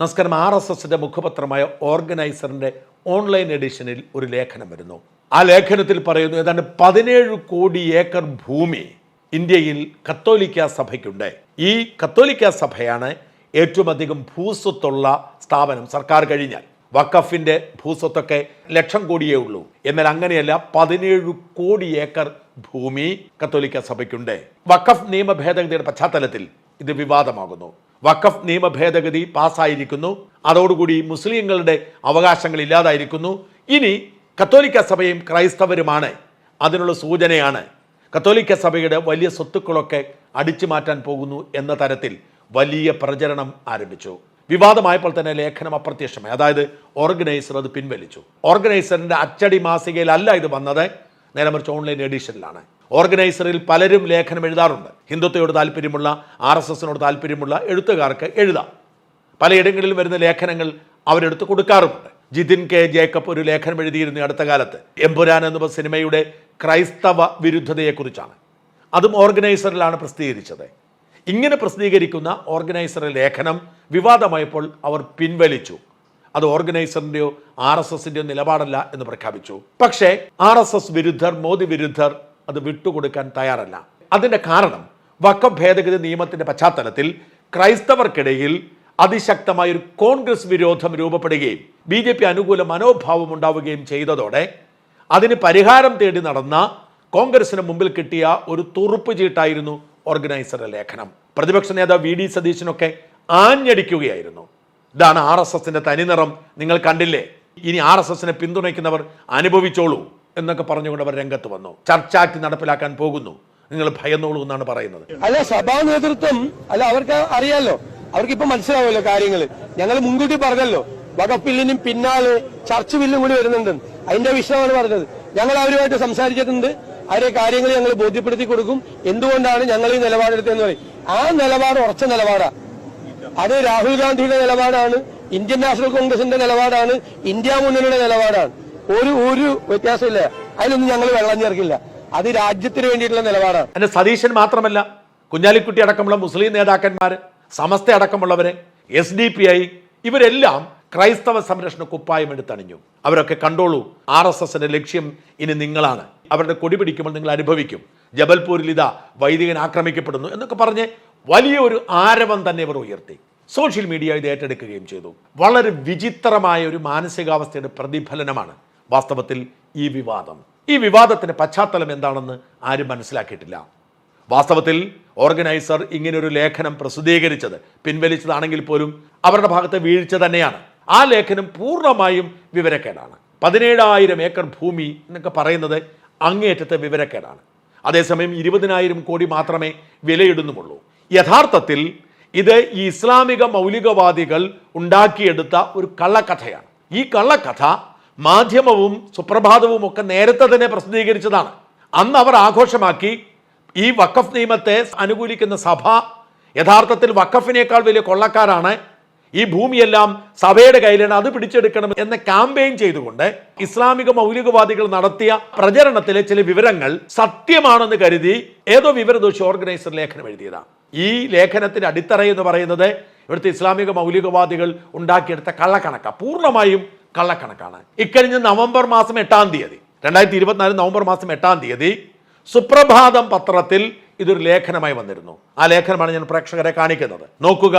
നമസ്കാരം. R S എസിന്റെ മുഖപത്രമായ ഓർഗനൈസറിന്റെ online എഡിഷനിൽ ഒരു ലേഖനം വരുന്നു. ആ ലേഖനത്തിൽ പറയുന്നു ഏതാണ്ട് പതിനേഴ് കോടി ഏക്കർ ഭൂമി ഇന്ത്യയിൽ കത്തോലിക്ക സഭയ്ക്കുണ്ട്. ഈ കത്തോലിക്ക സഭയാണ് ഏറ്റവും അധികം ഭൂസ്വത്തുള്ള സ്ഥാപനം സർക്കാർ കഴിഞ്ഞാൽ. വഖഫിന്റെ ഭൂസ്വത്തൊക്കെ ലക്ഷം കോടിയേ ഉള്ളൂ. എന്നാൽ അങ്ങനെയല്ല പതിനേഴ് കോടി ഏക്കർ ഭൂമി കത്തോലിക്ക സഭയ്ക്കുണ്ട്. വക്കഫ് നിയമ ഭേദഗതിയുടെ പശ്ചാത്തലത്തിൽ ഇത് വിവാദമാകുന്നു. വഖഫ് നിയമ ഭേദഗതി പാസ്സായിരിക്കുന്നു. അതോടുകൂടി മുസ്ലിങ്ങളുടെ അവകാശങ്ങൾ ഇല്ലാതായിരിക്കുന്നു. ഇനി കത്തോലിക്ക സഭയും ക്രൈസ്തവരുമാണ്. അതിനുള്ള സൂചനയാണ്. കത്തോലിക്ക സഭയുടെ വലിയ സ്വത്തുക്കളൊക്കെ അടിച്ചു മാറ്റാൻ പോകുന്നു എന്ന തരത്തിൽ വലിയ പ്രചരണം ആരംഭിച്ചു. വിവാദമായപ്പോൾ തന്നെ ലേഖനം അപ്രത്യക്ഷമായി. അതായത് ഓർഗനൈസർ അത് പിൻവലിച്ചു. ഓർഗനൈസറിന്റെ അച്ചടി മാസികയിലല്ല ഇത് വന്നത്. നേരെ മറിച്ച് ഓൺലൈൻ എഡിഷനിലാണ്. ഓർഗനൈസറിൽ പലരും ലേഖനം എഴുതാറുണ്ട്. ഹിന്ദുത്വയോട് താല്പര്യമുള്ള ആർ എസ് എസിനോട് താല്പര്യമുള്ള എഴുത്തുകാർക്ക് എഴുതാം. പലയിടങ്ങളിലും വരുന്ന ലേഖനങ്ങൾ അവരെടുത്ത് കൊടുക്കാറുമുണ്ട്. ജിതിൻ കെ. ജേക്കബ് ഒരു ലേഖനം എഴുതിയിരുന്നു അടുത്ത കാലത്ത്. എമ്പുരാൻ എന്ന സിനിമയുടെ ക്രൈസ്തവ വിരുദ്ധതയെക്കുറിച്ചാണ്. അതും ഓർഗനൈസറിലാണ് പ്രസിദ്ധീകരിച്ചത്. ഇങ്ങനെ പ്രസിദ്ധീകരിക്കുന്ന ഓർഗനൈസറുടെ ലേഖനം വിവാദമായപ്പോൾ അവർ പിൻവലിച്ചു. അത് ഓർഗനൈസറിന്റെയോ ആർ എസ് എസിന്റെയോ നിലപാടല്ല എന്ന് പ്രഖ്യാപിച്ചു. പക്ഷേ ആർ എസ് എസ് വിരുദ്ധർ മോദി വിരുദ്ധർ അത് വിട്ടുകൊടുക്കാൻ തയ്യാറല്ല. അതിന്റെ കാരണം വക്കം ഭേദഗതി നിയമത്തിന്റെ പശ്ചാത്തലത്തിൽ ക്രൈസ്തവർക്കിടയിൽ അതിശക്തമായ ഒരു കോൺഗ്രസ് വിരോധം രൂപപ്പെടുകയും ബി ജെ പി അനുകൂല മനോഭാവം ഉണ്ടാവുകയും ചെയ്തതോടെ അതിന് പരിഹാരം തേടി നടന്ന കോൺഗ്രസിന് മുമ്പിൽ കിട്ടിയ ഒരു തുറുപ്പ് ചീട്ടായിരുന്നു ഓർഗനൈസറുടെ ലേഖനം. പ്രതിപക്ഷ നേതാവ് വി ഡി സതീശനൊക്കെ ആഞ്ഞടിക്കുകയായിരുന്നു. ഇതാണ് ആർ എസ് എസിന്റെ തനിനിറം. നിങ്ങൾ കണ്ടില്ലേ? ഇനി ആർ എസ് എസിനെ പിന്തുണയ്ക്കുന്നവർ അനുഭവിച്ചോളൂ. എന്നൊക്കെ പറഞ്ഞുകൊണ്ട് അവർ രംഗത്ത് വന്നു. ചർച്ചാക്ട് നടപ്പിലാക്കാൻ പോകുന്നു. നിങ്ങൾ ഭയന്നോളൂ എന്നാണ് പറയുന്നത്. അല്ല സഭാ നേതൃത്വം അല്ല അവർക്ക് അറിയാലോ. അവർക്ക് ഇപ്പൊ മനസ്സിലാവുമല്ലോ കാര്യങ്ങൾ ഞങ്ങൾ മുൻകൂട്ടി പറഞ്ഞല്ലോ. വകപ്പില്ലിനും പിന്നാലെ ചർച്ച ബില്ലും കൂടി വരുന്നുണ്ട്. അതിന്റെ വിഷയമാണ് പറഞ്ഞത്. ഞങ്ങൾ അവരുമായിട്ട് സംസാരിച്ചിട്ടുണ്ട്. അവരെ കാര്യങ്ങൾ ഞങ്ങൾ ബോധ്യപ്പെടുത്തി കൊടുക്കും. എന്തുകൊണ്ടാണ് ഞങ്ങൾ ഈ നിലപാടെടുത്തതെന്ന് പറയും. ആ നിലപാട് ഉറച്ച നിലപാടാ. അത് രാഹുൽ ഗാന്ധിയുടെ നിലപാടാണ്. ഇന്ത്യൻ നാഷണൽ കോൺഗ്രസിന്റെ നിലപാടാണ്. ഇന്ത്യ മുന്നണിയുടെ നിലപാടാണ്. ഒരു ഒരു വ്യത്യാസമില്ല. അതിലൊന്നും ഞങ്ങൾ വെള്ളം ചേർക്കില്ല. അത് രാജ്യത്തിന് വേണ്ടിയിട്ടുള്ള നിലപാടാണ് അതിന് സതീശൻ മാത്രമല്ല കുഞ്ഞാലിക്കുട്ടി അടക്കമുള്ള മുസ്ലിം നേതാക്കന്മാർ സമസ്ത അടക്കമുള്ളവരെ എസ് ഡി പി ഐ ഇവരെല്ലാം ക്രൈസ്തവ സംരക്ഷണ കുപ്പായം എടുത്തണിഞ്ഞു. അവരൊക്കെ കണ്ടോളൂ ആർ എസ് എസിന്റെ ലക്ഷ്യം ഇനി നിങ്ങളാണ്. അവരുടെ കൊടി പിടിക്കുമ്പോൾ നിങ്ങൾ അനുഭവിക്കും. ജബൽപൂരിൽ ഇതാ വൈദികൻ ആക്രമിക്കപ്പെടുന്നു എന്നൊക്കെ പറഞ്ഞ് വലിയ ഒരു ആരവം തന്നെ ഇവർ ഉയർത്തി. സോഷ്യൽ മീഡിയ ഇത് ഏറ്റെടുക്കുകയും ചെയ്തു. വളരെ വിചിത്രമായ ഒരു മാനസികാവസ്ഥയുടെ പ്രതിഫലനമാണ് വാസ്തവത്തിൽ ഈ വിവാദം. ഈ വിവാദത്തിന് പശ്ചാത്തലം എന്താണെന്ന് ആരും മനസ്സിലാക്കിയിട്ടില്ല. വാസ്തവത്തിൽ ഓർഗനൈസർ ഇങ്ങനൊരു ലേഖനം പ്രസിദ്ധീകരിച്ചത് പിൻവലിച്ചതാണെങ്കിൽ പോലും അവരുടെ ഭാഗത്തെ വീഴ്ച തന്നെയാണ്. ആ ലേഖനം പൂർണമായും വിവരക്കേടാണ്. പതിനേഴായിരം ഏക്കർ ഭൂമി എന്നൊക്കെ പറയുന്നത് അങ്ങേയറ്റത്തെ വിവരക്കേടാണ്. അതേസമയം ഇരുപതിനായിരം കോടി മാത്രമേ വിലയിടുന്നുമുള്ളൂ. യഥാർത്ഥത്തിൽ ഇത് ഈ ഇസ്ലാമിക മൗലികവാദികൾ ഉണ്ടാക്കിയെടുത്ത ഒരു കള്ളക്കഥയാണ്. ഈ കള്ളക്കഥ മാധ്യമവും സുപ്രഭാതവും ഒക്കെ നേരത്തെ തന്നെ പ്രസിദ്ധീകരിച്ചതാണ്. അന്ന് അവർ ആഘോഷമാക്കി. ഈ വഖഫ് നിയമത്തെ അനുകൂലിക്കുന്ന സഭ യഥാർത്ഥത്തിൽ വഖഫിനേക്കാൾ വലിയ കൊള്ളക്കാരാണ്. ഈ ഭൂമിയെല്ലാം സഭയുടെ കയ്യിലാണ് അത് പിടിച്ചെടുക്കണം എന്ന ക്യാമ്പയിൻ ചെയ്തുകൊണ്ട് ഇസ്ലാമിക മൗലികവാദികൾ നടത്തിയ പ്രചരണത്തിലെ ചില വിവരങ്ങൾ സത്യമാണെന്ന് കരുതി ഏതോ വിവരദോഷി ഓർഗനൈസർ ലേഖനം എഴുതിയതാണ്. ഈ ലേഖനത്തിന്റെ അടിത്തറ എന്ന് പറയുന്നത് ഇവിടുത്തെ ഇസ്ലാമിക മൗലികവാദികൾ ഉണ്ടാക്കിയെടുത്ത കള്ളക്കണക്ക പൂർണമായും കള്ളക്കണക്കാണ്. ഇക്കഴിഞ്ഞ നവംബർ മാസം എട്ടാം തീയതി രണ്ടായിരത്തി ഇരുപത്തിനാല് നവംബർ മാസം എട്ടാം തീയതി സുപ്രഭാതം പത്രത്തിൽ ഇതൊരു ലേഖനമായി വന്നിരുന്നു. ആ ലേഖനമാണ് ഞാൻ പ്രേക്ഷകരെ കാണിക്കുന്നത്. നോക്കുക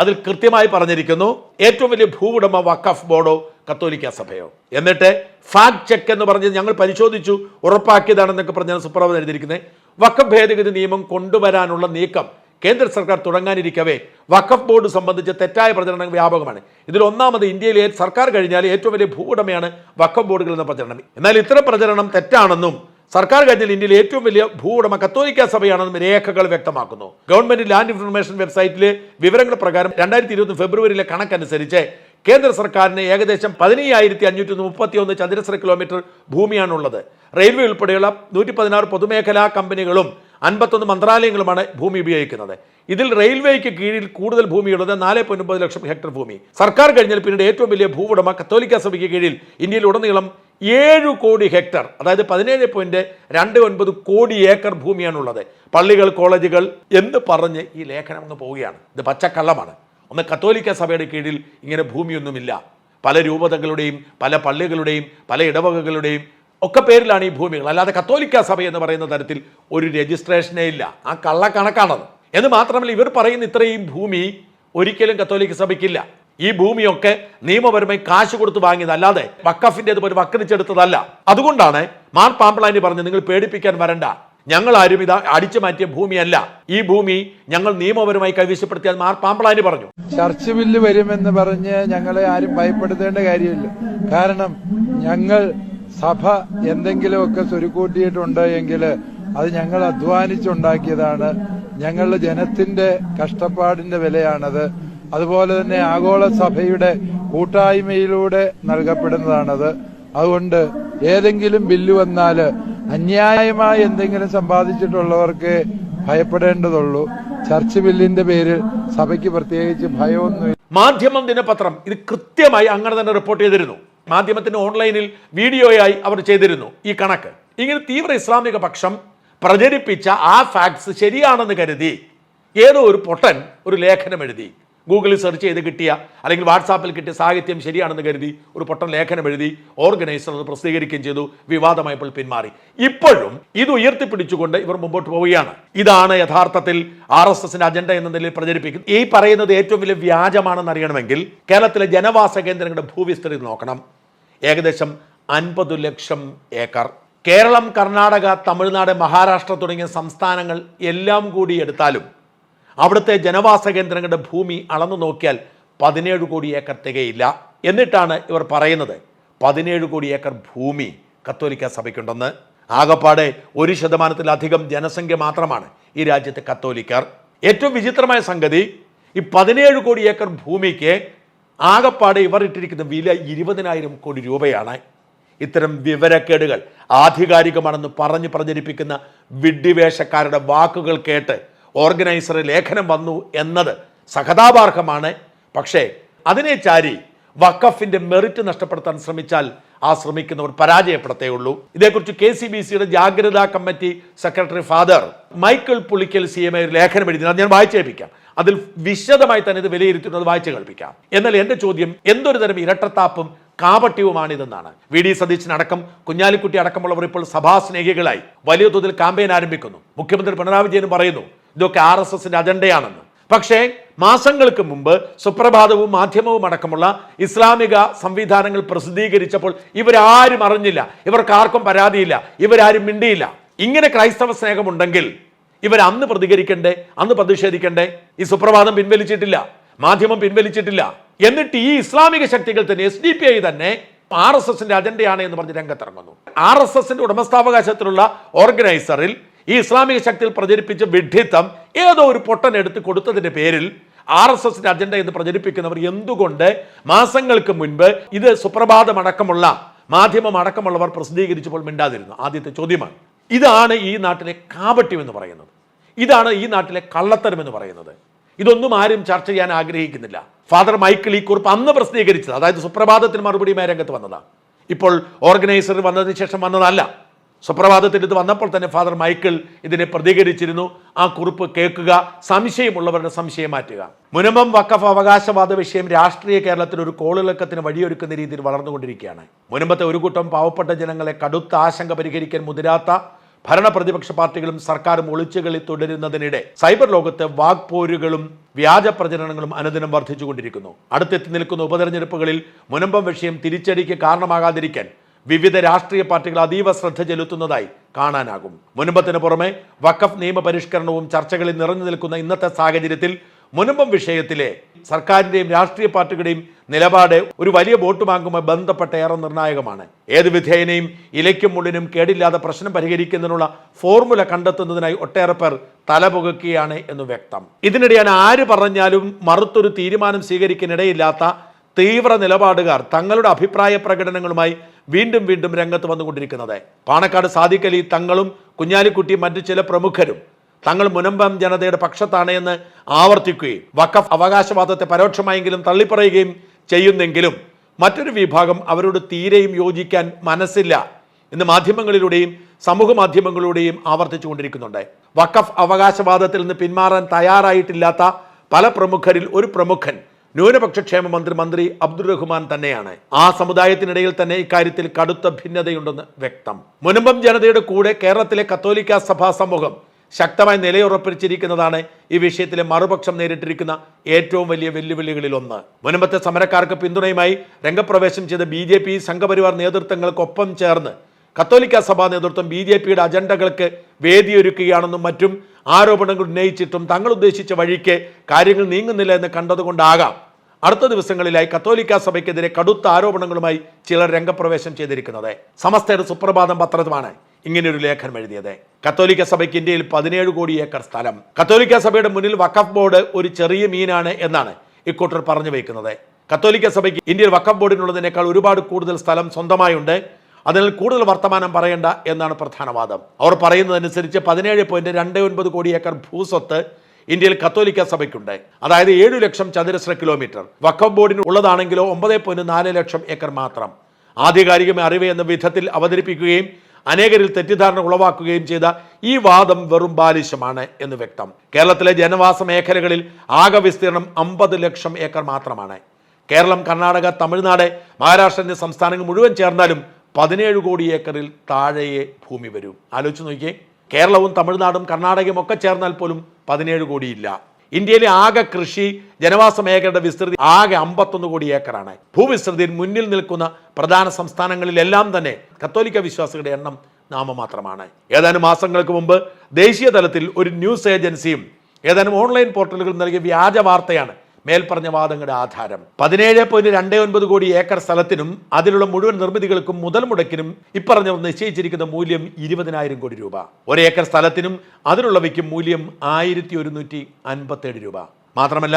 അതിൽ കൃത്യമായി പറഞ്ഞിരിക്കുന്നു ഏറ്റവും വലിയ ഭൂവുടമ വഖഫ് ബോർഡോ കത്തോലിക്ക സഭയോ. എന്നിട്ട് ഫാക്ട് ചെക്ക് എന്ന് പറഞ്ഞ് ഞങ്ങൾ പരിശോധിച്ചു ഉറപ്പാക്കിയതാണെന്നൊക്കെ പറഞ്ഞാണ് സുപ്രഭാതം എഴുതിയിരിക്കുന്നത്. വഖഫ് ഭേദഗതി നിയമം കൊണ്ടുവരാനുള്ള നീക്കം കേന്ദ്ര സർക്കാർ തുടങ്ങാനിരിക്കവേ. വഖഫ് ബോർഡ് സംബന്ധിച്ച തെറ്റായ പ്രചരണം വ്യാപകമാണ്. ഇതിൽ ഒന്നാമത് ഇന്ത്യയിലെ സർക്കാർ കഴിഞ്ഞാൽ ഏറ്റവും വലിയ ഭൂവുടമയാണ് വഖഫ് ബോർഡുകൾ എന്ന പ്രചരണം. എന്നാൽ ഇത്തരം പ്രചരണം തെറ്റാണെന്നും സർക്കാർ കഴിഞ്ഞാൽ ഇന്ത്യയിലെ ഏറ്റവും വലിയ ഭൂവുടമ കത്തോലിക്ക സഭയാണെന്നും രേഖകൾ വ്യക്തമാക്കുന്നു. ഗവൺമെന്റ് ലാൻഡ് ഇൻഫർമേഷൻ വെബ്സൈറ്റിലെ വിവരങ്ങൾ പ്രകാരം രണ്ടായിരത്തി ഇരുപത്തി ഫെബ്രുവരിയിലെ കണക്കനുസരിച്ച് കേന്ദ്ര സർക്കാരിന് ഏകദേശം പതിനയ്യായിരത്തി അഞ്ഞൂറ്റി മുപ്പത്തി ഒന്ന് ചതുരശ്ര കിലോമീറ്റർ ഭൂമിയാണുള്ളത്. റെയിൽവേ ഉൾപ്പെടെയുള്ള നൂറ്റി പതിനാറ് പൊതുമേഖലാ കമ്പനികളും അൻപത്തൊന്ന് മന്ത്രാലയങ്ങളുമാണ് ഭൂമി ഉപയോഗിക്കുന്നത്. ഇതിൽ റെയിൽവേക്ക് കീഴിൽ കൂടുതൽ ഭൂമിയുള്ളത് നാല് പോയിന്റ് ലക്ഷം ഹെക്ടർ ഭൂമി. സർക്കാർ കഴിഞ്ഞാൽ പിന്നീട് ഏറ്റവും വലിയ ഭൂവുടമ കത്തോലിക്ക സഭയ്ക്ക് കീഴിൽ ഇന്ത്യയിൽ ഉടനീളം ഏഴ് കോടി ഹെക്ടർ അതായത് പതിനേഴ് പോയിന്റ് രണ്ട് ഒൻപത് കോടി ഏക്കർ ഭൂമിയാണുള്ളത്. പള്ളികൾ കോളേജുകൾ എന്ന് പറഞ്ഞ് ഈ ലേഖനം അങ്ങ് പോവുകയാണ്. ഇത് പച്ചക്കള്ളമാണ്. ഒന്ന് കത്തോലിക്ക സഭയുടെ കീഴിൽ ഇങ്ങനെ ഭൂമിയൊന്നുമില്ല. പല രൂപതകളുടെയും പല പള്ളികളുടെയും പല ഇടവകകളുടെയും ഒക്കെ പേരിലാണ് ഈ ഭൂമികൾ. അല്ലാതെ കത്തോലിക്ക സഭ എന്ന് പറയുന്ന തരത്തിൽ ഒരു രജിസ്ട്രേഷനേ ഇല്ല. ആ കള്ളക്കണക്കാണത്. എന്ന് മാത്രമല്ല ഇവർ പറയുന്ന ഇത്രയും ഭൂമി ഒരിക്കലും കത്തോലിക്ക സഭയ്ക്കില്ല. ഈ ഭൂമിയൊക്കെ നിയമപരമായി കാശ് കൊടുത്ത് വാങ്ങിയത് അല്ലാതെ വക്കഫിന്റെ ഇതുപോലെ വക്കരിച്ചെടുത്തതല്ല. അതുകൊണ്ടാണ് മാർ പാമ്പളാനി പറഞ്ഞ് നിങ്ങൾ പേടിപ്പിക്കാൻ വരണ്ട. ഞങ്ങൾ ആരും ഇത് അടിച്ചു മാറ്റിയ ഭൂമിയല്ല. ഈ ഭൂമി ഞങ്ങൾ നിയമപരമായി കൈവശപ്പെടുത്തിയാൽ മാർ പാമ്പളാനി പറഞ്ഞു. ചർച്ച് ബില്ല് വരുമെന്ന് പറഞ്ഞ് ഞങ്ങളെ ആരും ഭയപ്പെടുത്തേണ്ട കാര്യമില്ല. കാരണം ഞങ്ങൾ സഭ എന്തെങ്കിലുമൊക്കെ സ്വരുക്കൂട്ടിയിട്ടുണ്ട് എങ്കിൽ അത് ഞങ്ങൾ അധ്വാനിച്ചുണ്ടാക്കിയതാണ്. ഞങ്ങളുടെ ജനത്തിന്റെ കഷ്ടപ്പാടിന്റെ വിലയാണത്. അതുപോലെ തന്നെ ആഗോള സഭയുടെ കൂട്ടായ്മയിലൂടെ നൽകപ്പെടുന്നതാണത്. അതുകൊണ്ട് ഏതെങ്കിലും ബില്ല് വന്നാൽ അന്യായമായി എന്തെങ്കിലും സമ്പാദിച്ചിട്ടുള്ളവർക്ക് ഭയപ്പെടേണ്ടതുള്ളൂ. ചർച്ച് ബില്ലിന്റെ പേരിൽ സഭയ്ക്ക് പ്രത്യേകിച്ച് ഭയമൊന്നും മാധ്യമം ദിനപത്രം ഇത് കൃത്യമായി അങ്ങനെ തന്നെ റിപ്പോർട്ട് ചെയ്തിരുന്നു. മാധ്യമത്തിന്റെ ഓൺലൈനിൽ വീഡിയോയായി അവർ ചെയ്തിരുന്നു. ഈ കണക്ക്. ഇങ്ങനെ തീവ്ര ഇസ്ലാമിക പക്ഷം പ്രചരിപ്പിച്ച ആ ഫാക്ട്സ് ശരിയാണെന്ന് കരുതി ഏതോ ഒരു പൊട്ടൻ ഒരു ലേഖനം എഴുതി. ഗൂഗിളിൽ സെർച്ച് ചെയ്ത് കിട്ടിയ അല്ലെങ്കിൽ വാട്സാപ്പിൽ കിട്ടിയ സാഹിത്യം ശരിയാണെന്ന് കരുതി ഒരു പൊട്ടൻ ലേഖനം എഴുതി ഓർഗനൈസർ അത് പ്രസിദ്ധീകരിക്കുകയും ചെയ്തു. വിവാദമായപ്പോൾ പിന്മാറി. ഇപ്പോഴും ഇത് ഉയർത്തിപ്പിടിച്ചുകൊണ്ട് ഇവർ മുമ്പോട്ട് പോവുകയാണ്. ഇതാണ് യഥാർത്ഥത്തിൽ ആർ എസ് എസിന്റെ അജണ്ട എന്ന നിലയിൽ പ്രചരിപ്പിക്കുന്നത് ഈ പറയുന്നത് ഏറ്റവും വലിയ വ്യാജമാണെന്ന് അറിയണമെങ്കിൽ കേരളത്തിലെ ജനവാസ കേന്ദ്രങ്ങളുടെ ഭൂവിസ്തൃതി നോക്കണം. ഏകദേശം അൻപത് ലക്ഷം ഏക്കർ. കേരളം കർണാടക തമിഴ്നാട് മഹാരാഷ്ട്ര തുടങ്ങിയ സംസ്ഥാനങ്ങൾ എല്ലാം കൂടി എടുത്താലും അവിടുത്തെ ജനവാസ കേന്ദ്രങ്ങളുടെ ഭൂമി അളന്നു നോക്കിയാൽ പതിനേഴ് കോടി ഏക്കർ തികയില്ല. എന്നിട്ടാണ് ഇവർ പറയുന്നത് പതിനേഴ് കോടി ഏക്കർ ഭൂമി കത്തോലിക്ക സഭയ്ക്കുണ്ടെന്ന്. ആകപ്പാടെ ഒരു ശതമാനത്തിലധികം ജനസംഖ്യ മാത്രമാണ് ഈ രാജ്യത്തെ കത്തോലിക്കർ. ഏറ്റവും വിചിത്രമായ സംഗതി ഈ പതിനേഴ് കോടി ഏക്കർ ഭൂമിക്ക് ആകപ്പാടെ ഇവർ ഇട്ടിരിക്കുന്ന വില ഇരുപതിനായിരം കോടി രൂപയാണ്. ഇത്തരം വിവരക്കേടുകൾ ആധികാരികമാണെന്ന് പറഞ്ഞ് പ്രചരിപ്പിക്കുന്ന വിഡ്ഢിവേഷക്കാരുടെ വാക്കുകൾ കേട്ട് ഓർഗനൈസർ ലേഖനം വന്നു എന്നത് സഹതാപാർഹമാണ്. പക്ഷേ അതിനെ ചാരി വഖഫിന്റെ മെറിറ്റ് നഷ്ടപ്പെടുത്താൻ ശ്രമിച്ചാൽ ആ ശ്രമിക്കുന്നവർ പരാജയപ്പെടത്തേ ഉള്ളൂ ഇതേക്കുറിച്ച് കെ സി ബി സിയുടെ ജാഗ്രതാ committee secretary father Michael Pulickal C M ഒരു ലേഖനം എഴുതി ഞാൻ വായിച്ചേൽപ്പിക്കാം. അതിൽ വിശദമായി തന്നെ ഇത് വിലയിരുത്തുന്നത് വായിച്ചു കേൾപ്പിക്കാം. എന്നാൽ എന്റെ ചോദ്യം എന്തൊരു തരം ഇരട്ടത്താപ്പും കാപട്യവുമാണിതെന്നാണ്. വി. ഡി. സതീശനടക്കം കുഞ്ഞാലിക്കുട്ടി അടക്കമുള്ളവർ ഇപ്പോൾ സഭാസ്നേഹികളായി. വലിയ തോതിൽ ക്യാമ്പയിൻ ആരംഭിക്കുന്നു. മുഖ്യമന്ത്രി പിണറായി വിജയനും പറയുന്നു ഇതൊക്കെ ആർ എസ് എസിന്റെ അജണ്ടയാണെന്ന്. പക്ഷേ മാസങ്ങൾക്ക് മുമ്പ് സുപ്രഭാതവും മാധ്യമവും അടക്കമുള്ള ഇസ്ലാമിക സംവിധാനങ്ങൾ പ്രസിദ്ധീകരിച്ചപ്പോൾ ഇവരാരും അറിഞ്ഞില്ല. ഇവർക്ക് ആർക്കും പരാതിയില്ല. ഇവരാരും മിണ്ടിയില്ല. ഇങ്ങനെ ക്രൈസ്തവ സ്നേഹമുണ്ടെങ്കിൽ ഇവർ അന്ന് പ്രതികരിക്കണ്ടേ അന്ന് പ്രതിഷേധിക്കണ്ടേ? ഈ സുപ്രഭാതം പിൻവലിച്ചിട്ടില്ല മാധ്യമം പിൻവലിച്ചിട്ടില്ല. എന്നിട്ട് ഈ ഇസ്ലാമിക ശക്തികൾ തന്നെ എസ് ഡി പി ഐ തന്നെ ആർ എസ് എസിന്റെ അജണ്ടയാണ് എന്ന് പറഞ്ഞ് രംഗത്തിറങ്ങുന്നു. ആർ എസ് എസിന്റെ ഉടമസ്ഥാവകാശത്തിലുള്ള ഓർഗനൈസറിൽ ഈ ഇസ്ലാമിക ശക്തിയിൽ പ്രചരിപ്പിച്ച വിഡ്ഢിത്തം ഏതോ ഒരു പൊട്ടൻ എടുത്ത് കൊടുത്തതിന്റെ പേരിൽ ആർ എസ് എസിന്റെ അജണ്ട എന്ന് പ്രചരിപ്പിക്കുന്നവർ എന്തുകൊണ്ട് മാസങ്ങൾക്ക് മുൻപ് ഇത് സുപ്രഭാതമടക്കമുള്ള മാധ്യമം അടക്കമുള്ളവർ പ്രസിദ്ധീകരിച്ചപ്പോൾ മിണ്ടാതിരുന്നു? ആദ്യത്തെ ചോദ്യമാണ്. ഇതാണ് ഈ നാട്ടിലെ കാപട്യം എന്ന് പറയുന്നത്. ഇതാണ് ഈ നാട്ടിലെ കള്ളത്തരം എന്ന് പറയുന്നത്. ഇതൊന്നും ആരും ചർച്ച ചെയ്യാൻ ആഗ്രഹിക്കുന്നില്ല. ഫാദർ മൈക്കിൾ ഈ കുറിപ്പ് അന്ന് പ്രസിദ്ധീകരിച്ചത് അതായത് സുപ്രഭാതത്തിന് മറുപടിയുമായി രംഗത്ത് വന്നതാണ് ഇപ്പോൾ ഓർഗനൈസർ വന്നതിന് ശേഷം വന്നതല്ല. സുപ്രഭാതത്തിന് ഇത് വന്നപ്പോൾ തന്നെ ഫാദർ മൈക്കിൾ ഇതിനെ പ്രതികരിച്ചിരുന്നു. ആ കുറിപ്പ് കേൾക്കുക സംശയമുള്ളവരുടെ സംശയം മാറ്റുക. മുനമ്പം വക്കഫ് അവകാശവാദ വിഷയം രാഷ്ട്രീയ കേരളത്തിൽ ഒരു കോളിളക്കത്തിന് വഴിയൊരുക്കുന്ന രീതിയിൽ വളർന്നുകൊണ്ടിരിക്കുകയാണ്. മുനമ്പത്തെ ഒരു കൂട്ടം പാവപ്പെട്ട ജനങ്ങളെ കടുത്ത ആശങ്ക പരിഹരിക്കാൻ മുതിരാത്ത ഭരണ പ്രതിപക്ഷ പാർട്ടികളും സർക്കാരും ഒളിച്ചുകളി തുടരുന്നതിനിടെ സൈബർ ലോകത്ത് വാഗ്പോരുകളും വ്യാജ പ്രചരണങ്ങളും അനുദിനം വർദ്ധിച്ചുകൊണ്ടിരിക്കുന്നു. അടുത്തെത്തി നിൽക്കുന്ന ഉപതെരഞ്ഞെടുപ്പുകളിൽ മുനമ്പം വിഷയം തിരിച്ചടിക്ക് കാരണമാകാതിരിക്കാൻ വിവിധ രാഷ്ട്രീയ പാർട്ടികൾ അതീവ ശ്രദ്ധ ചെലുത്തുന്നതായി കാണാനാകും. മുനമ്പത്തിന് പുറമെ വഖഫ് നിയമപരിഷ്കരണവും ചർച്ചകളിൽ നിറഞ്ഞു നിൽക്കുന്ന ഇന്നത്തെ സാഹചര്യത്തിൽ മുനമ്പം വിഷയത്തിലെ സർക്കാരിന്റെയും രാഷ്ട്രീയ പാർട്ടികളുടെയും നിലപാട് ഒരു വലിയ വോട്ട് ബാങ്കുമായി ബന്ധപ്പെട്ട ഏറെ നിർണായകമാണ്. ഏത് വിധേയനെയും ഇലയ്ക്കും മുള്ളിനും കേടില്ലാതെ പ്രശ്നം പരിഹരിക്കുന്നതിനുള്ള ഫോർമുല കണ്ടെത്തുന്നതിനായി ഒട്ടേറെ പേർ തലപുകയ്ക്കുകയാണ് എന്ന് വ്യക്തം. ഇതിനിടെയാണ് ആര് പറഞ്ഞാലും മറുത്തൊരു തീരുമാനം സ്വീകരിക്കാനിടയില്ലാത്ത തീവ്ര നിലപാടുകാർ തങ്ങളുടെ അഭിപ്രായ പ്രകടനങ്ങളുമായി വീണ്ടും വീണ്ടും രംഗത്ത് വന്നുകൊണ്ടിരിക്കുന്നത്. പാണക്കാട് സാദിഖലി തങ്ങളും കുഞ്ഞാലിക്കുട്ടിയും മറ്റു ചില പ്രമുഖരും തങ്ങൾ മുനമ്പം ജനതയുടെ പക്ഷത്താണ് എന്ന് ആവർത്തിക്കുകയും വഖഫ് അവകാശവാദത്തെ പരോക്ഷമായെങ്കിലും തള്ളിപ്പറയുകയും ചെയ്യുന്നെങ്കിലും മറ്റൊരു വിഭാഗം അവരോട് തീരെയും യോജിക്കാൻ മനസ്സില്ല എന്ന് മാധ്യമങ്ങളിലൂടെയും സമൂഹ മാധ്യമങ്ങളിലൂടെയും ആവർത്തിച്ചുകൊണ്ടിരിക്കുന്നുണ്ട്. വഖഫ് അവകാശവാദത്തിൽ നിന്ന് പിന്മാറാൻ തയ്യാറായിട്ടില്ലാത്ത പല പ്രമുഖരിൽ ഒരു പ്രമുഖൻ ന്യൂനപക്ഷ ക്ഷേമ മന്ത്രി മന്ത്രി അബ്ദുൾ റഹ്മാൻ തന്നെയാണ്. ആ സമുദായത്തിനിടയിൽ തന്നെ ഇക്കാര്യത്തിൽ കടുത്ത ഭിന്നതയുണ്ടെന്ന് വ്യക്തം. മുനമ്പം ജനതയുടെ കൂടെ കേരളത്തിലെ കത്തോലിക്ക സഭാ സമൂഹം ശക്തമായി നിലയുറപ്പിച്ചിരിക്കുന്നതാണ് ഈ വിഷയത്തിലെ മറുപക്ഷം നേരിട്ടിരിക്കുന്ന ഏറ്റവും വലിയ വെല്ലുവിളികളിൽ ഒന്ന് മുൻപത്തെ സമരക്കാർക്ക് പിന്തുണയുമായി രംഗപ്രവേശം ചെയ്ത ബി ജെ പി സംഘപരിവാർ നേതൃത്വങ്ങൾക്കൊപ്പം ചേർന്ന് കത്തോലിക്ക സഭാ നേതൃത്വം ബി ജെ പിയുടെ അജണ്ടകൾക്ക് വേദിയൊരുക്കുകയാണെന്നും മറ്റും ആരോപണങ്ങൾ ഉന്നയിച്ചിട്ടും തങ്ങൾ ഉദ്ദേശിച്ച വഴിക്ക് കാര്യങ്ങൾ നീങ്ങുന്നില്ല എന്ന് കണ്ടതുകൊണ്ടാകാം. അടുത്ത ദിവസങ്ങളിലായി കത്തോലിക്ക സഭയ്ക്കെതിരെ കടുത്ത ആരോപണങ്ങളുമായി ചിലർ രംഗപ്രവേശം ചെയ്തിരിക്കുന്നത്. സമസ്തയുടെ സുപ്രഭാതം പത്രമാണ് ഇങ്ങനെയൊരു ലേഖനം എഴുതിയത്. കത്തോലിക്ക സഭയ്ക്ക് ഇന്ത്യയിൽ പതിനേഴ് കോടി ഏക്കർ സ്ഥലം. കത്തോലിക്ക സഭയുടെ മുന്നിൽ വഖഫ് ബോർഡ് ഒരു ചെറിയ മീനാണ് എന്നാണ് ഇക്കൂട്ടർ പറഞ്ഞു വയ്ക്കുന്നത് കത്തോലിക്ക സഭയ്ക്ക് ഇന്ത്യയിൽ വഖഫ് ബോർഡിനുള്ളതിനേക്കാൾ ഒരുപാട് കൂടുതൽ സ്ഥലം സ്വന്തമായുണ്ട്. അതിനാൽ കൂടുതൽ വർത്തമാനം പറയേണ്ട എന്നാണ് പ്രധാന വാദം. അവർ പറയുന്നതനുസരിച്ച് പതിനേഴ് പോയിന്റ് രണ്ട് ഒൻപത് കോടി ഏക്കർ ഭൂസ്വത്ത് ഇന്ത്യയിൽ കത്തോലിക്ക സഭയ്ക്കുണ്ട്. അതായത് ഏഴു ലക്ഷം ചതുരശ്ര കിലോമീറ്റർ. വഖഫ് ബോർഡിന് ഉള്ളതാണെങ്കിലോ ഒമ്പത് പോയിന്റ് നാല് ലക്ഷം ഏക്കർ മാത്രം. ആധികാരികമായ അറിവ് എന്ന വിധത്തിൽ അവതരിപ്പിക്കുകയും അനേകരിൽ തെറ്റിദ്ധാരണ ഉളവാക്കുകയും ചെയ്ത ഈ വാദം വെറും ബാലിശമാണ് എന്ന് വ്യക്തം. കേരളത്തിലെ ജനവാസ മേഖലകളിൽ ആകെ വിസ്തീർണം അമ്പത് ലക്ഷം ഏക്കർ മാത്രമാണ്. കേരളം കർണാടക തമിഴ്നാട് മഹാരാഷ്ട്ര എന്നീ സംസ്ഥാനങ്ങൾ മുഴുവൻ ചേർന്നാലും പതിനേഴ് കോടി ഏക്കറിൽ താഴെയെ ഭൂമി വരും. ആലോചിച്ച് നോക്കിയേ കേരളവും തമിഴ്നാടും കർണാടകയും ഒക്കെ ചേർന്നാൽ പോലും പതിനേഴ് കോടിയില്ല. ഇന്ത്യയിലെ ആകെ കൃഷി ജനവാസ മേഖലയുടെ വിസ്തൃതി ആകെ അമ്പത്തൊന്ന് കോടി ഏക്കറാണ്. ഭൂവിസ്തൃതിയിൽ മുന്നിൽ നിൽക്കുന്ന പ്രധാന സംസ്ഥാനങ്ങളിലെല്ലാം തന്നെ കത്തോലിക്ക വിശ്വാസികളുടെ എണ്ണം നാമമാത്രമാണ്. ഏതാനും മാസങ്ങൾക്ക് മുമ്പ് ദേശീയ തലത്തിൽ ഒരു ന്യൂസ് ഏജൻസിയും ഏതാനും ഓൺലൈൻ പോർട്ടലുകളും നൽകിയ വ്യാജ വാർത്തയാണ് മേൽപ്പറഞ്ഞ വാദങ്ങളുടെ ആധാരം. പതിനേഴ് പോയിന്റ് രണ്ട് ഒൻപത് കോടി ഏക്കർ സ്ഥലത്തിനും അതിലുള്ള മുഴുവൻ നിർമ്മിതികൾക്കും മുതൽ മുടക്കിനും ഇപ്പറഞ്ഞവർ നിശ്ചയിച്ചിരിക്കുന്ന മൂല്യം ഇരുപതിനായിരം കോടി രൂപ. ഒരു ഏക്കർ സ്ഥലത്തിനും അതിലുള്ളവയ്ക്കും മൂല്യം ആയിരത്തി ഒരുന്നൂറ്റി അൻപത്തേഴ് രൂപ. മാത്രമല്ല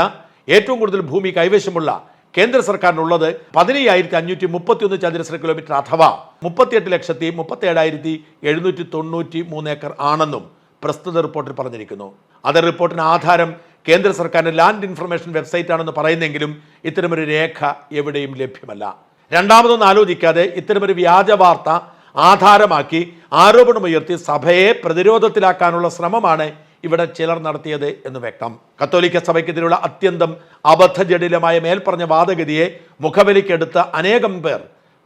ഏറ്റവും കൂടുതൽ ഭൂമി കൈവശമുള്ള കേന്ദ്ര സർക്കാരിനുള്ളത് പതിനയ്യായിരത്തി അഞ്ഞൂറ്റി മുപ്പത്തി ഒന്ന് ചതുരശ്ര കിലോമീറ്റർ അഥവാ മുപ്പത്തിയെട്ട് ലക്ഷത്തി മുപ്പത്തി ഏഴായിരത്തി എഴുന്നൂറ്റി തൊണ്ണൂറ്റി മൂന്ന് ഏക്കർ ആണെന്നും പ്രസ്തുത റിപ്പോർട്ടിൽ പറഞ്ഞിരിക്കുന്നു. അത് റിപ്പോർട്ടിന് ആധാരം കേന്ദ്ര സർക്കാരിന്റെ ലാൻഡ് ഇൻഫർമേഷൻ വെബ്സൈറ്റ് ആണെന്ന് പറയുന്നെങ്കിലും ഇത്തരമൊരു രേഖ എവിടെയും ലഭ്യമല്ല. രണ്ടാമതൊന്നും ആലോചിക്കാതെ ഇത്തരമൊരു വ്യാജ വാർത്ത ആധാരമാക്കി ആരോപണമുയർത്തി സഭയെ പ്രതിരോധത്തിലാക്കാനുള്ള ശ്രമമാണ് ഇവിടെ ചിലർ നടത്തിയത് എന്ന് വ്യക്തം. കത്തോലിക്ക സഭയ്ക്കെതിരെയുള്ള അത്യന്തം അബദ്ധജടിലമായ മേൽപ്പറഞ്ഞ വാദഗതിയെ മുഖവിലിക്കെടുത്ത അനേകം പേർ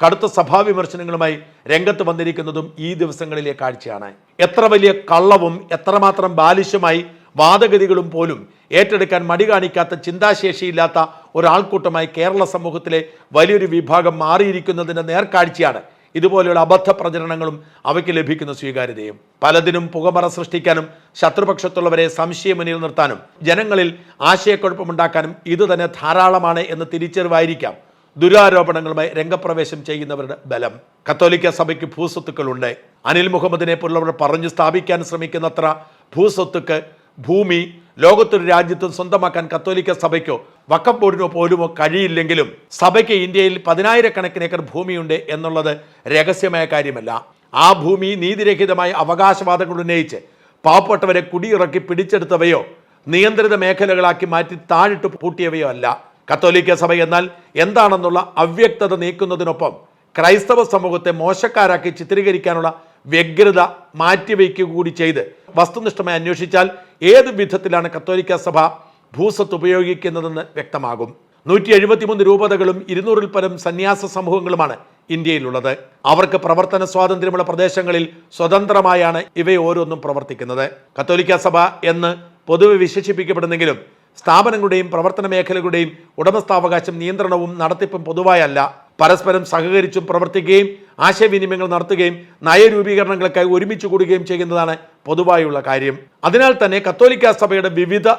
കടുത്ത സഭാ വിമർശനങ്ങളുമായി രംഗത്ത് വന്നിരിക്കുന്നതും ഈ ദിവസങ്ങളിലെ കാഴ്ചയാണ്. എത്ര വലിയ കള്ളവും എത്രമാത്രം ബാലിശമായി വാദഗതികളും പോലും ഏറ്റെടുക്കാൻ മടി കാണിക്കാത്ത ചിന്താശേഷിയില്ലാത്ത ഒരാൾക്കൂട്ടമായി കേരള സമൂഹത്തിലെ വലിയൊരു വിഭാഗം മാറിയിരിക്കുന്നതിന്റെ നേർക്കാഴ്ചയാണ് ഇതുപോലെയുള്ള അബദ്ധ പ്രചരണങ്ങളും അവയ്ക്ക് ലഭിക്കുന്ന സ്വീകാര്യതയും. പലതിനും പുകമറ സൃഷ്ടിക്കാനും ശത്രുപക്ഷത്തുള്ളവരെ സംശയമുന്നിൽ നിർത്താനും ജനങ്ങളിൽ ആശയക്കുഴപ്പമുണ്ടാക്കാനും ഇത് തന്നെ ധാരാളമാണ് എന്ന് തിരിച്ചറിവായിരിക്കാം ദുരാരോപണങ്ങളുമായി രംഗപ്രവേശം ചെയ്യുന്നവരുടെ ബലം. കത്തോലിക്ക സഭയ്ക്ക് ഭൂസ്വത്തുക്കളുണ്ട്. അനിൽ മുഹമ്മദിനെ പോലുള്ളവർ പറഞ്ഞു സ്ഥാപിക്കാൻ ശ്രമിക്കുന്നത്ര ഭൂസ്വത്തുക്ക് ഭൂമി ലോകത്തൊരു രാജ്യത്തും സ്വന്തമാക്കാൻ കത്തോലിക്ക സഭയ്ക്കോ വക്കം ബോർഡിനോ പോലുമോ കഴിയില്ലെങ്കിലും സഭയ്ക്ക് ഇന്ത്യയിൽ പതിനായിരക്കണക്കിന് ഏക്കർ ഭൂമിയുണ്ട് എന്നുള്ളത് രഹസ്യമായ കാര്യമല്ല. ആ ഭൂമി നീതിരഹിതമായ അവകാശവാദങ്ങൾ ഉന്നയിച്ച് പാവപ്പെട്ടവരെ കുടിയിറക്കി പിടിച്ചെടുത്തവയോ നിയന്ത്രിത മേഖലകളാക്കി മാറ്റി താഴിട്ട് പൂട്ടിയവയോ അല്ല. കത്തോലിക്ക സഭ എന്നാൽ എന്താണെന്നുള്ള അവ്യക്തത നീക്കുന്നതിനൊപ്പം ക്രൈസ്തവ സമൂഹത്തെ മോശക്കാരാക്കി ചിത്രീകരിക്കാനുള്ള വ്യഗ്രത മാറ്റിവെക്കുക കൂടി ചെയ്ത് വസ്തുനിഷ്ഠമായി അന്വേഷിച്ചാൽ ഏത് വിധത്തിലാണ് കത്തോലിക്ക സഭ ഭൂസത്ത് ഉപയോഗിക്കുന്നതെന്ന് വ്യക്തമാകും. നൂറ്റി എഴുപത്തിമൂന്ന് രൂപതകളും ഇരുന്നൂറിൽ പരം സന്യാസ സമൂഹങ്ങളുമാണ് ഇന്ത്യയിലുള്ളത്. അവർക്ക് പ്രവർത്തന സ്വാതന്ത്ര്യമുള്ള പ്രദേശങ്ങളിൽ സ്വതന്ത്രമായാണ് ഇവയോരോന്നും പ്രവർത്തിക്കുന്നത്. കത്തോലിക്ക സഭ എന്ന് പൊതുവെ വിശേഷിപ്പിക്കപ്പെടുന്നെങ്കിലും സ്ഥാപനങ്ങളുടെയും പ്രവർത്തന മേഖലകളുടെയും ഉടമസ്ഥാവകാശം നിയന്ത്രണവും നടത്തിപ്പും പൊതുവായല്ല. പരസ്പരം സഹകരിച്ചും പ്രവർത്തിക്കുകയും ആശയവിനിമയങ്ങൾ നടത്തുകയും നയരൂപീകരണങ്ങൾക്കായി ഒരുമിച്ച് കൂടുകയും ചെയ്യുന്നതാണ് പൊതുവായുള്ള കാര്യം. അതിനാൽ തന്നെ കത്തോലിക്ക സഭയുടെ വിവിധ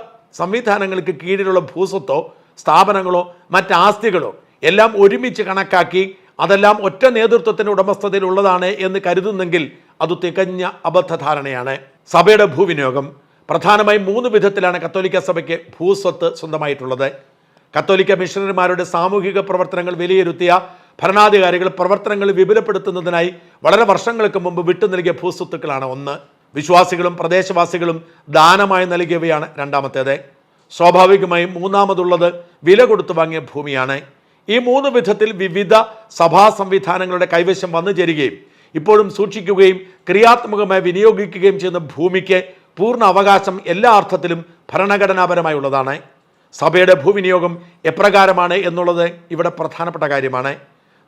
സംവിധാനങ്ങൾക്ക് കീഴിലുള്ള ഭൂസ്വത്തോ സ്ഥാപനങ്ങളോ മറ്റ് ആസ്തികളോ എല്ലാം ഒരുമിച്ച് കണക്കാക്കി അതെല്ലാം ഒറ്റ നേതൃത്വത്തിന്റെ ഉടമസ്ഥതയിലുള്ളതാണ് എന്ന് കരുതുന്നെങ്കിൽ അത് തികഞ്ഞ അബദ്ധധാരണയാണ്. സഭയുടെ ഭൂവിനിയോഗം. പ്രധാനമായും മൂന്ന് വിധത്തിലാണ് കത്തോലിക്ക സഭയ്ക്ക് ഭൂസ്വത്ത് സ്വന്തമായിട്ടുള്ളത്. കത്തോലിക്ക മിഷണറിമാരുടെ സാമൂഹിക പ്രവർത്തനങ്ങൾ വിലയിരുത്തിയ ഭരണാധികാരികൾ പ്രവർത്തനങ്ങൾ വിപുലപ്പെടുത്തുന്നതിനായി വളരെ വർഷങ്ങൾക്ക് മുമ്പ് വിട്ടു നൽകിയ ഭൂസ്വത്തുക്കളാണ് ഒന്ന്. വിശ്വാസികളും പ്രദേശവാസികളും ദാനമായി നൽകിയവയാണ് രണ്ടാമത്തേത്. സ്വാഭാവികമായും മൂന്നാമതുള്ളത് വില കൊടുത്തു വാങ്ങിയ ഭൂമിയാണ്. ഈ മൂന്ന് വിധത്തിൽ വിവിധ സഭാ സംവിധാനങ്ങളുടെ കൈവശം വന്നു ചേരുകയും ഇപ്പോഴും സൂക്ഷിക്കുകയും ക്രിയാത്മകമായി വിനിയോഗിക്കുകയും ചെയ്യുന്ന ഭൂമിക്ക് പൂർണ അവകാശം എല്ലാ അർത്ഥത്തിലും ഭരണഘടനാപരമായുള്ളതാണ്. സഭയുടെ ഭൂവിനിയോഗം എപ്രകാരമാണ് എന്നുള്ളത് ഇവിടെ പ്രധാനപ്പെട്ട കാര്യമാണ്.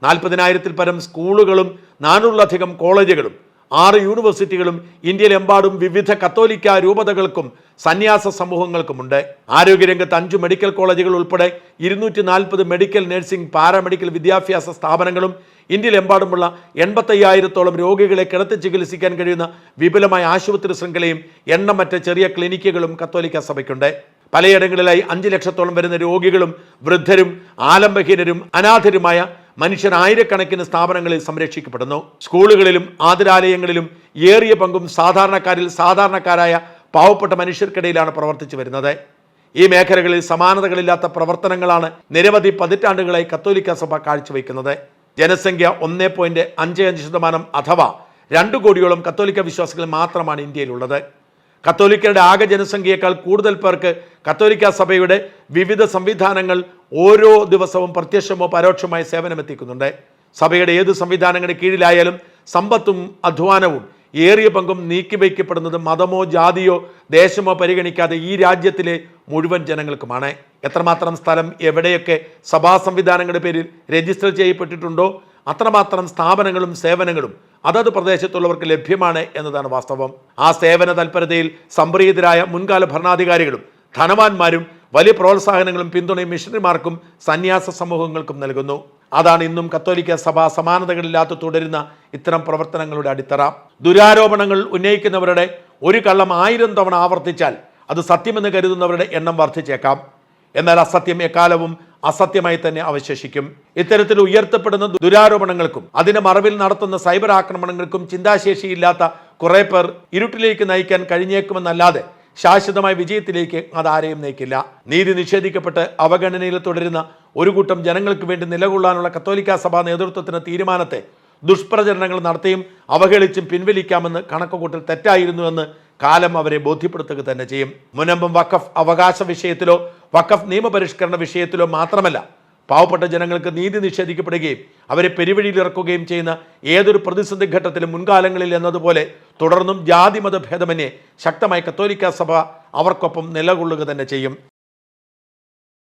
നാൽപ്പതിനായിരത്തിൽ പരം സ്കൂളുകളും നാനൂറിലധികം കോളേജുകളും ആറ് യൂണിവേഴ്സിറ്റികളും ഇന്ത്യയിലെമ്പാടും വിവിധ കത്തോലിക്ക രൂപതകൾക്കും സന്യാസ സമൂഹങ്ങൾക്കുമുണ്ട്. ആരോഗ്യരംഗത്ത് അഞ്ച് മെഡിക്കൽ കോളേജുകൾ ഉൾപ്പെടെ ഇരുന്നൂറ്റി നാൽപ്പത് മെഡിക്കൽ നഴ്സിംഗ് പാരാമെഡിക്കൽ വിദ്യാഭ്യാസ സ്ഥാപനങ്ങളും ഇന്ത്യയിലെമ്പാടുമുള്ള എൺപത്തയ്യായിരത്തോളം രോഗികളെ കിടത്തി ചികിത്സിക്കാൻ കഴിയുന്ന വിപുലമായ ആശുപത്രി ശൃംഖലയും എണ്ണമറ്റ ചെറിയ ക്ലിനിക്കുകളും കത്തോലിക്ക സഭയ്ക്കുണ്ട്. പലയിടങ്ങളിലായി അഞ്ച് ലക്ഷത്തോളം വരുന്ന രോഗികളും വൃദ്ധരും ആലംബഹീനരും അനാഥരുമായ മനുഷ്യർ ആയിരക്കണക്കിന് സ്ഥാപനങ്ങളിൽ സംരക്ഷിക്കപ്പെടുന്നു. സ്കൂളുകളിലും ആതുരാലയങ്ങളിലും ഏറിയ പങ്കും സാധാരണക്കാരിൽ സാധാരണക്കാരായ പാവപ്പെട്ട മനുഷ്യർക്കിടയിലാണ് പ്രവർത്തിച്ചു വരുന്നത്. ഈ മേഖലകളിൽ സമാനതകളില്ലാത്ത പ്രവർത്തനങ്ങളാണ് നിരവധി പതിറ്റാണ്ടുകളായി കത്തോലിക്ക സഭ കാഴ്ചവെക്കുന്നത്. ജനസംഖ്യ ഒന്നേ പോയിന്റ് അഞ്ച് അഞ്ച് ശതമാനം അഥവാ രണ്ട് കോടിയോളം കത്തോലിക്ക വിശ്വാസികൾ മാത്രമാണ് ഇന്ത്യയിലുള്ളത്. കത്തോലിക്കരുടെ ആകെ ജനസംഖ്യയേക്കാൾ കൂടുതൽ പേർക്ക് കത്തോലിക്ക സഭയുടെ വിവിധ സംവിധാനങ്ങൾ ഓരോ ദിവസവും പ്രത്യക്ഷമോ പരോക്ഷമായി സേവനമെത്തിക്കുന്നുണ്ട്. സഭയുടെ ഏത് സംവിധാനങ്ങളുടെ കീഴിലായാലും സമ്പത്തും അധ്വാനവും ഏറിയ പങ്കും നീക്കിവയ്ക്കപ്പെടുന്നത് മതമോ ജാതിയോ ദേശമോ പരിഗണിക്കാതെ ഈ രാജ്യത്തിലെ മുഴുവൻ ജനങ്ങൾക്കുമാണ്. എത്രമാത്രം സ്ഥലം എവിടെയൊക്കെ സഭാ സംവിധാനങ്ങളുടെ പേരിൽ രജിസ്റ്റർ ചെയ്യപ്പെട്ടിട്ടുണ്ടോ അത്രമാത്രം സ്ഥാപനങ്ങളും സേവനങ്ങളും അതത് പ്രദേശത്തുള്ളവർക്ക് ലഭ്യമാണ് എന്നതാണ് വാസ്തവം. ആ സേവന തൽപരതയിൽ സംപ്രീതരായ മുൻകാല ഭരണാധികാരികളും ധനവാന്മാരും വലിയ പ്രോത്സാഹനങ്ങളും പിന്തുണയും മിഷണറിമാർക്കും സന്യാസ സമൂഹങ്ങൾക്കും നൽകുന്നു. അതാണ് ഇന്നും കത്തോലിക്ക സഭ സമാനതകളില്ലാത്ത തുടരുന്ന ഇത്തരം പ്രവർത്തനങ്ങളുടെ അടിത്തറ. ദുരാരോപണങ്ങൾ ഉന്നയിക്കുന്നവരുടെ ഒരു കള്ളം ആയിരം തവണ ആവർത്തിച്ചാൽ അത് സത്യമെന്ന് കരുതുന്നവരുടെ എണ്ണം വർദ്ധിച്ചേക്കാം. എന്നാൽ അസത്യം എക്കാലവും അസത്യമായി തന്നെ അവശേഷിക്കും. ഇത്തരത്തിൽ ഉയർത്തപ്പെടുന്ന ദുരാരോപണങ്ങൾക്കും അതിന്റെ മറവിൽ നടത്തുന്ന സൈബർ ആക്രമണങ്ങൾക്കും ചിന്താശേഷിയില്ലാത്ത കുറെ പേർ ഇരുട്ടിലേക്ക് നയിക്കാൻ കഴിഞ്ഞേക്കുമെന്നല്ലാതെ ശാശ്വതമായ വിജയത്തിലേക്ക് അത് ആരെയും നയിക്കില്ല. നീതി നിഷേധിക്കപ്പെട്ട് അവഗണനയിൽ തുടരുന്ന ഒരു കൂട്ടം ജനങ്ങൾക്ക് വേണ്ടി നിലകൊള്ളാനുള്ള കത്തോലിക്ക സഭാ നേതൃത്വത്തിന് തീരുമാനത്തെ ദുഷ്പ്രചരണങ്ങൾ നടത്തിയും അവഹേളിച്ചും പിൻവലിക്കാമെന്ന് കണക്കുകൂട്ടൽ തെറ്റായിരുന്നുവെന്ന് കാലം അവരെ ബോധ്യപ്പെടുത്തുക തന്നെ ചെയ്യും. മുനമ്പം വഖഫ് അവകാശ വിഷയത്തിലോ വഖഫ് നിയമപരിഷ്കരണ വിഷയത്തിലോ മാത്രമല്ല പാവപ്പെട്ട ജനങ്ങൾക്ക് നീതി നിഷേധിക്കപ്പെടുകയും അവരെ പെരുവഴിയിലിറക്കുകയും ചെയ്യുന്ന ഏതൊരു പ്രതിസന്ധി ഘട്ടത്തിലും മുൻകാലങ്ങളിൽ എന്നതുപോലെ തുടർന്നും ജാതി ഭേദമന്യേ ശക്തമായ കത്തോലിക്ക സഭ അവർക്കൊപ്പം നിലകൊള്ളുക തന്നെ ചെയ്യും.